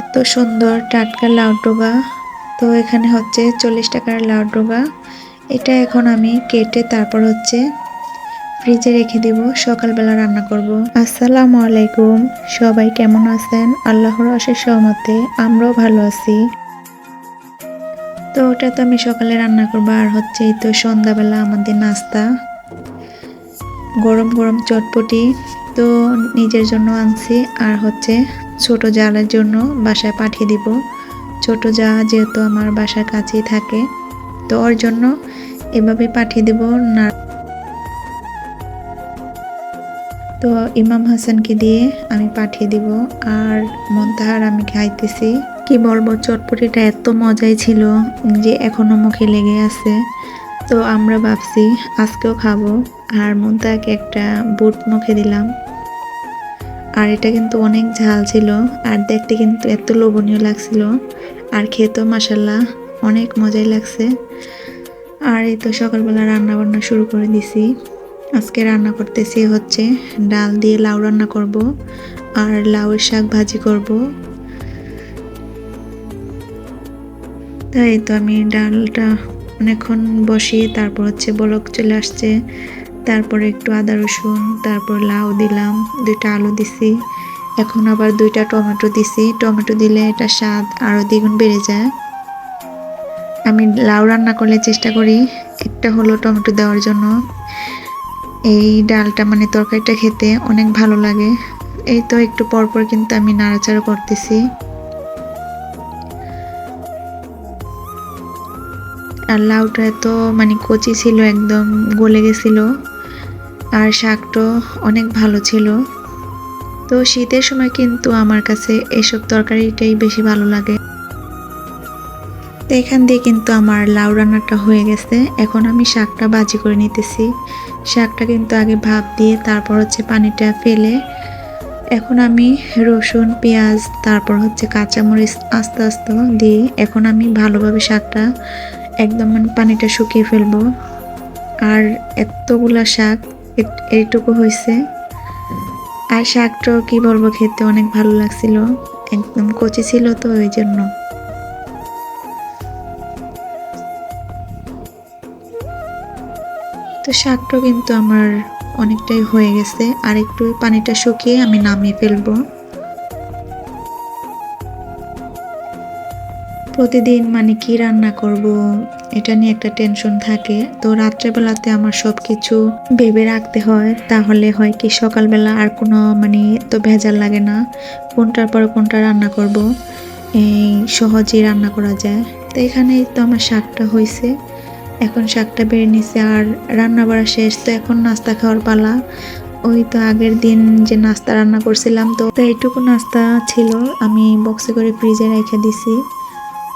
এত সুন্দর টাটকা লাউ ডোগা। তো এখানে হচ্ছে চল্লিশ টাকার লাউ ডোগা। এটা এখন আমি কেটে তারপর হচ্ছে ফ্রিজে রেখে দিব, সকালবেলা রান্না করব। আসসালামু আলাইকুম, সবাই কেমন আছেন? আল্লাহর অশেষ সহমতে আমরাও ভালো আছি। তো ওটা তো আমি সকালে রান্না করব, আর হচ্ছে এই তো সন্ধ্যাবেলা আমাদের নাস্তা। গরম গরম চটপটি। তো নিজের জন্য আনছি। আর হচ্ছে ছোট জালের জন্য বাসায় পাঠিয়ে দিব। ছোট যা যেহেতু আমার বাসার কাছেই থাকে, তো ওর জন্য এভাবে পাঠিয়ে দেব। না তো ইমাম হাসানকে দিয়ে আমি পাঠিয়ে দিব। আর মন্তাহার আমি খাইতেছি। কি বলব, চটপটিটা এত মজাই ছিল যে এখনও মুখে লেগে আছে। তো আমরা ভাবছি আজকেও খাব। আর মুন্তাহাকে একটা বুট মুখে দিলাম। আর এটা কিন্তু অনেক ঝাল ছিল। আর দেখতে কিন্তু এত লোভনীয় লাগছিল। আর খেতেও মাসাল্লাহ অনেক মজাই লাগছে। আর এই তো সকালবেলা রান্না বান্না শুরু করে দিছি। আজকে রান্না করতেছি হচ্ছে ডাল দিয়ে লাউ রান্না করব আর লাউয়ের শাক ভাজি করব। তাই তো আমি ডালটা অনেকক্ষণ বসিয়ে তারপর হচ্ছে বলক চলে আসছে। তারপরে একটু আদা রসুন, তারপর লাউ দিলাম, দুইটা আলু দিছি। এখন আবার দুইটা টমেটো দিছি। টমেটো দিলে এটা স্বাদ আরও দ্বিগুণ বেড়ে যায়। আমি লাউ রান্না করলে চেষ্টা করি একটা হলো টমেটো দেওয়ার জন্য। এই ডালটা মানে তরকারিটা খেতে অনেক ভালো লাগে। এই তো একটু পরপর কিন্তু আমি নাড়াচাড়া করতেছি। আর লাউটা এত মানে কচি ছিল, একদম গলে গেছিল। আর শাকটা অনেক ভালো ছিল। তো শীতের সময় কিন্তু আমার কাছে এসব তরকারিটাই বেশি ভালো লাগে। তো এখান দিয়ে কিন্তু আমার লাউ রান্নাটা হয়ে গেছে। এখন আমি শাকটা বাজি করে নিতেছি। শাকটা কিন্তু আগে ভাপ দিয়ে তারপর হচ্ছে পানিটা ফেলে এখন আমি রসুন, পেঁয়াজ, তারপর হচ্ছে কাঁচামরিচ আস্তে আস্তে দিয়ে এখন আমি ভালোভাবে শাকটা একদম মানে পানিটা শুকিয়ে ফেলব। আর এতগুলা শাক এইটুকু হয়েছে আর শাকটাও কি বলব খেতে অনেক ভালো লাগছিল। একদম কচি ছিল তো ওই জন্য তো শাকটা কিন্তু আমার অনেকটাই হয়ে গেছে। আর একটু পানিটা শুকিয়ে আমি নামিয়ে ফেলব। প্রতিদিন মানে কি রান্না করব? এটা নিয়ে একটা টেনশন থাকে। তো রাত্রেবেলাতে আমার সব কিছু ভেবে রাখতে হয়। তাহলে হয় কি সকালবেলা আর কোনো মানে তো ভেজাল লাগে না। কোনটার পর কোনটা রান্না করব? এই সহজেই রান্না করা যায়। তো এখানেই তো আমার শাকটা হয়েছে এখন শাকটা বেড়ে নিছে আর রান্না বাড়া শেষ। তো এখন নাস্তা খাওয়ার পালা। ওই তো আগের দিন যে নাস্তা রান্না করছিলাম তো এইটুকু নাস্তা ছিল। আমি বক্সে করে ফ্রিজে রেখে দিছি।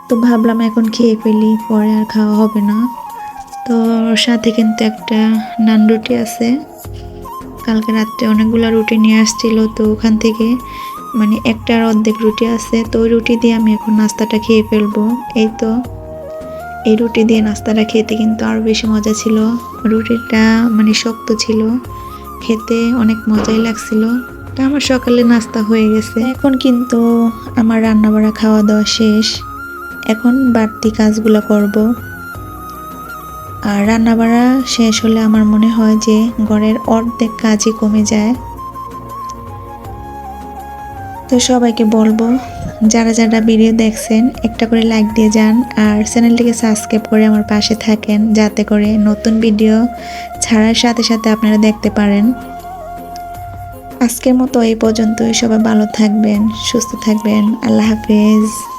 তো ভাবলাম এখন খেয়ে ফেলি, পরে আর খাওয়া হবে না। তো সাথে কিন্তু একটা নান রুটি আছে। কালকে রাত্রে অনেকগুলো রুটি নিয়ে আসছিল, তো ওখান থেকে মানে একটার অর্ধেক রুটি আছে। তো ওই রুটি দিয়ে আমি এখন নাস্তাটা খেয়ে ফেলব। এই তো, এই রুটি দিয়ে নাস্তাটা খেতে কিন্তু আরও বেশি মজা ছিল। রুটিটা মানে শক্ত ছিল, খেতে অনেক মজাই লাগছিল। তো আমার সকালে নাস্তা হয়ে গেছে। এখন কিন্তু আমার রান্না বাড়া খাওয়া দাওয়া শেষ। এখন বাড়তি কাজগুলো করব। আর রান্নাবাড়া শেষ হলে আমার মনে হয় যে ঘরের অর্ধেক কাজই কমে যায়। তো সবাইকে বলব, যারা যারা ভিডিও দেখছেন, একটা করে লাইক দিয়ে যান আর চ্যানেলটিকে সাবস্ক্রাইব করে আমার পাশে থাকেন যাতে করে নতুন ভিডিও ছাড়ার সাথে সাথে আপনারা দেখতে পারেন। আজকের মতো এই পর্যন্তই। সবাই ভালো থাকবেন, সুস্থ থাকবেন। আল্লাহ হাফেজ।